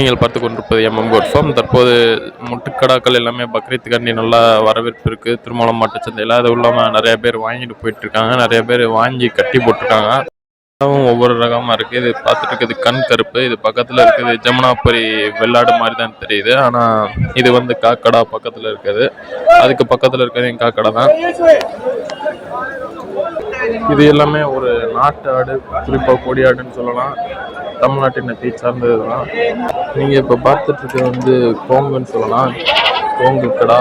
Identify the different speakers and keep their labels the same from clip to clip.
Speaker 1: நீங்கள் பார்த்து கொண்டிருப்பது எம்எம் கோட் ஃபார்ம் தற்போது முட்டுக்கடாக்கள் எல்லாமே பக்ரீத்துக்காண்டி நல்லா வரவேற்பு இருக்குது திருமணம் மாட்டுச்சந்தையில் அது இல்லாமல் நிறைய பேர் வாங்கிட்டு போயிட்டு இருக்காங்க நிறைய பேர் வாங்கி கட்டி போட்டிருக்காங்க. அதுவும் ஒவ்வொரு ரகமாக இருக்குது இது பார்த்துட்டு இருக்குது கண் கருப்பு. இது பக்கத்தில் இருக்குது ஜமுனாபுரி வெள்ளாடு மாதிரி தான் தெரியுது. ஆனால் இது வந்து காக்கடா பக்கத்தில் இருக்குது. அதுக்கு பக்கத்தில் இருக்கிறது என் காக்கடை தான். இது எல்லாமே ஒரு நாட்டு ஆடு குறிப்பாக கொடி ஆடுன்னு சொல்லலாம். தமிழ்நாட்டின் நெத்தி சார்ந்தது தான் நீங்கள் இப்போ பார்த்துட்டு வந்து கோங்குன்னு சொல்லலாம். கோங்கு கடா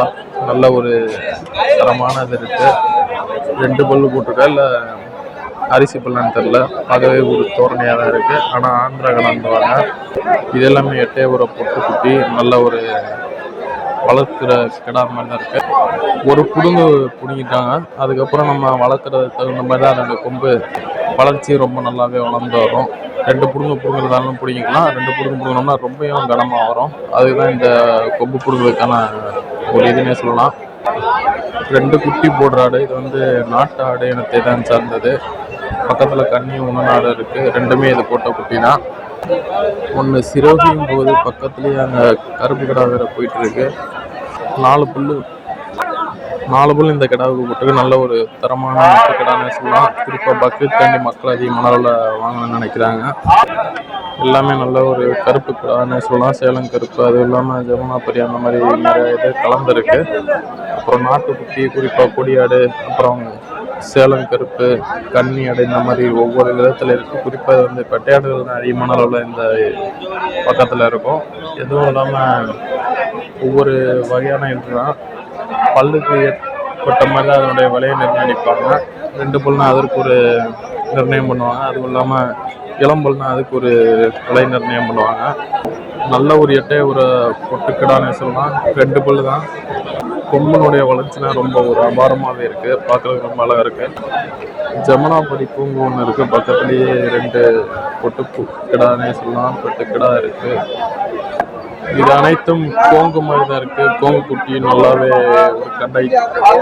Speaker 1: நல்ல ஒரு தரமானது இருக்குது ரெண்டு பல்லு போட்டிருக்கா? இல்லை அரிசி பல்லான்னு தெரில பார்க்கவே ஒரு தோரணையாக தான் இருக்குது ஆனால் ஆந்திரா கலந்துவாங்க. இது எல்லாமே எட்டே ஒரு பொட்டு குட்டி நல்ல ஒரு வளர்க்குற கிடா மாதிரி தான் இருக்குது ஒரு புடுங்கு பிடுங்கிட்டாங்க. அதுக்கப்புறம் நம்ம வளர்க்குறதுக்கு தகுந்த மாதிரி தான் அதோட கொம்பு வளர்ச்சி ரொம்ப நல்லாவே வளர்ந்து வரும். ரெண்டு புடுங்க புடுங்கிறதாலும் பிடிங்கிக்கலாம். ரெண்டு புடுங்க பிடுங்கினோம்னா ரொம்பவும் கனமாக வரும். அதுதான் இந்த கொம்பு பிடுங்குறதுக்கான ஒரு இதுன்னே சொல்லலாம். ரெண்டு குட்டி போடுற ஆடு இது வந்து நாட்டு ஆடு இனத்தை தான் சார்ந்தது. பக்கத்தில் கன்னி உணநாடு இருக்குது ரெண்டுமே இது போட்ட குட்டி தான். ஒன்று சிரோகியும் போது பக்கத்துலேயே அங்கே கருப்பு கடா வேறு போயிட்டுருக்கு. நாலு புல்லு நாலு புல் இந்த கிடாவுக்கு போட்டு நல்ல ஒரு தரமான கிடான்னு சொல்லலாம். குறிப்பாக பக்ரீத் தாண்டி மக்கள் அதிகமான அளவில் வாங்கணும்னு நினைக்கிறாங்க. எல்லாமே நல்ல ஒரு கருப்பு கிடான்னு சொல்லலாம். சேலம் கருப்பு அது இல்லாமல் ஜமுனாபுரி அந்த மாதிரி நிறைய இது கலந்துருக்கு. அப்புறம் நாட்டுக்குட்டி குறிப்பாக கொடியாடு அப்புறம் சேலம் கருப்பு கன்னி அடை இந்த மாதிரி ஒவ்வொரு விதத்தில் இருக்குது குறிப்பாக வந்து பெட்டையாடுகள் தான் அதிகமான அளவில் இந்த பக்கத்தில் இருக்கும். எதுவும் இல்லாமல் ஒவ்வொரு வகையான இதுதான் பல்லுக்கு ஏற்பட்ட மாதிரி தான் அதனுடைய விலையை நிர்ணயிப்பாங்க. ரெண்டு பல்னா அதற்கு ஒரு நிர்ணயம் பண்ணுவாங்க. அதுவும் இல்லாமல் இளம்பல்னா அதுக்கு ஒரு விலை நிர்ணயம் பண்ணுவாங்க. நல்ல ஒரு எட்டே ஒரு பொட்டுக்கடான்னு சொல்லலாம் ரெண்டு பல்லு தான். கொம்பனுடைய வளர்ச்சினா ரொம்ப ஒரு அபாரமாகவே இருக்குது பார்க்குறதுக்கு ரொம்ப அழகாக இருக்குது ஜமுனாபுரி பூங்கு ஒன்று இருக்குது பக்கத்துலேயே ரெண்டு பொட்டு கிடானே சொல்லலாம். பொட்டு கிடா இருக்குது இது அனைத்தும் கோங்கு மாதிரி தான் இருக்குது கோங்கு குட்டி நல்லாவே ஒரு கடை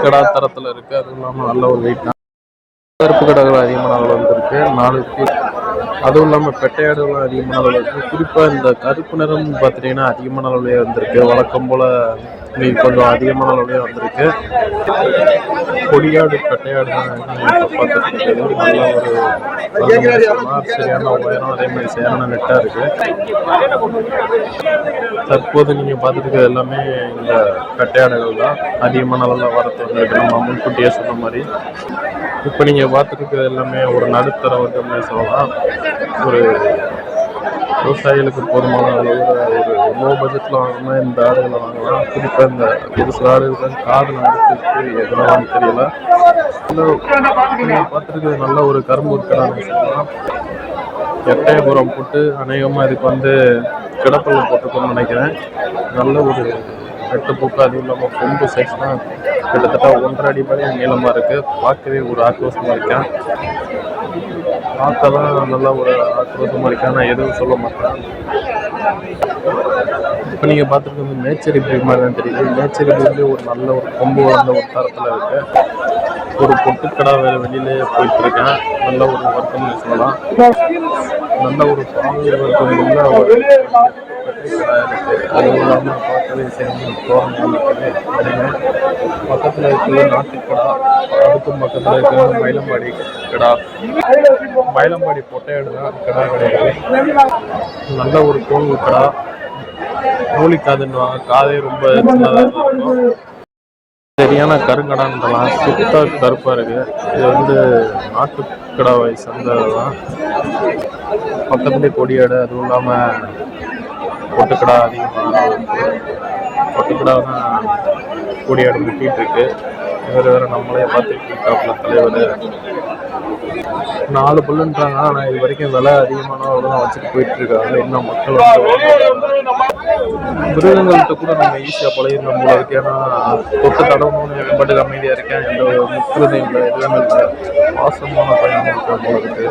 Speaker 1: கடா தரத்தில் இருக்குது அதுவும் இல்லாமல் நல்ல ஒரு வெயிட் கருப்பு கடைகள் அதிகமான அளவில் வந்துருக்கு. நாலு அதுவும் இல்லாமல் பெட்டையாடுகளும் அதிகமான அளவில் இருக்குது குறிப்பாக இந்த கருப்பு நிறம் பார்த்துட்டிங்கன்னா அதிகமான அளவுலேயே வந்திருக்கு. வழக்கம் போல் இன்னைக்கு கொஞ்சம் அதிகமான அளவுலேயே வந்திருக்கு. கொடியாடு பெட்டையாடு தான் நீங்கள் பார்த்துட்டு நல்ல ஒரு சரியான உயரம் அதே மாதிரி சரியான நெட்டாக இருக்குது தற்போது நீங்கள் பார்த்துருக்கிறது எல்லாமே இந்த கட்டையாடுகள் தான். அதிகமான அளவில் வரத்து வந்துருக்கு நம்ம முன்கூட்டியே சொன்ன மாதிரி. இப்போ நீங்கள் பார்த்துருக்கிறது எல்லாமே ஒரு நடுத்தர வர்க்கம்னு சொல்லலாம். ஒரு விவசாயிகளுக்கு போதுமான அளவில் ஒரு லோ பட்ஜெட்டில் வாங்கினா இந்த ஆடுகளை வாங்கலாம். குறிப்பாக இந்த ஒரு சில ஆடுகள் காது நடுத்துக்கு எதனாலும் தெரியல நீங்கள் பார்த்துருக்கிறது நல்ல ஒரு கரும்பு இருக்கிறான்னு சொல்லலாம். எட்டயபுரம் போட்டு அநேகமாக இதுக்கு வந்து கிடப்பல்ல போட்டுக்கணும்னு நினைக்கிறேன். நல்ல ஒரு எட்டு அதுவும் இல்லாமல் கொம்பு சைஸ்லாம் கிட்டத்தட்ட ஒன்றரை அடி நீளமாக இருக்குது பார்க்கவே ஒரு ஆக்ரோஷமாக இருக்கேன். பார்க்க தான் நல்லா ஒரு ஆக்ரோஷமாக இருக்கேன் நான் எதுவும் சொல்ல மாட்டேன் இப்போ நீங்கள் பார்த்துருக்கிறது நேச்சர் இப்படி மாதிரி தான் தெரியுது. நேச்சர் இப்படி ஒரு நல்ல ஒரு கொம்பு வளர்ந்த ஒரு தரத்தில் இருக்குது ஒரு பொட்டுக்கடா வேறு வெளியிலே போயிட்டு இருக்கேன். நல்ல ஒரு வர்க்கம்னு சொல்லலாம். நல்ல ஒரு பாலியல் இருக்கிற ஒரு அதுவும் இல்லாமல் பார்க்கவே சேர்ந்து தோரணம் பக்கத்தில் இருக்கிற நாட்டுக்கடா அதுக்கும் பக்கத்தில் இருக்கிற மயிலம்பாடி கடா மயிலம்பாடி பொட்டையாடு தான் கடா கிடையாது. நல்ல ஒரு கோங்கு கடா. மூலிக்காதுன்னு காதுன்னுவாங்க காதே ரொம்ப சின்னதாக இருக்கும். சரியான கருங்கடான்றலாம் சுத்த கருப்பாக இருக்கு. இது வந்து நாட்டுக்கடாவை சேர்ந்தது தான் பக்கத்துலேயே கொடியாடு அதுவும் இல்லாமல் பொட்டுக்கடா அதிகமாக பொட்டுக்கடா தான் கொடியாடு முட்டிட்டு இருக்கு. இவர் வேற நம்மளே பார்த்துட்டு இருக்காப்புல தலைவர். நாலு புல்லுன்றாங்க ஆனால் இது வரைக்கும் விலை அதிகமான தான் வச்சுட்டு போயிட்டு இருக்காங்க இன்னும் மக்கள் மிருகங்கள்கிட்ட கூட நம்ம ஈஸியாக பழகிருந்தோம் போல இருக்கு. ஏன்னா தொட்டு தடவணும்னு பட்டு அமைதியாக இருக்கேன். எந்த ஒரு முக்கியதையும் இல்லை எதுவுமே இல்லை. பாசமான பயணம் இருக்கிற போல இருக்கு.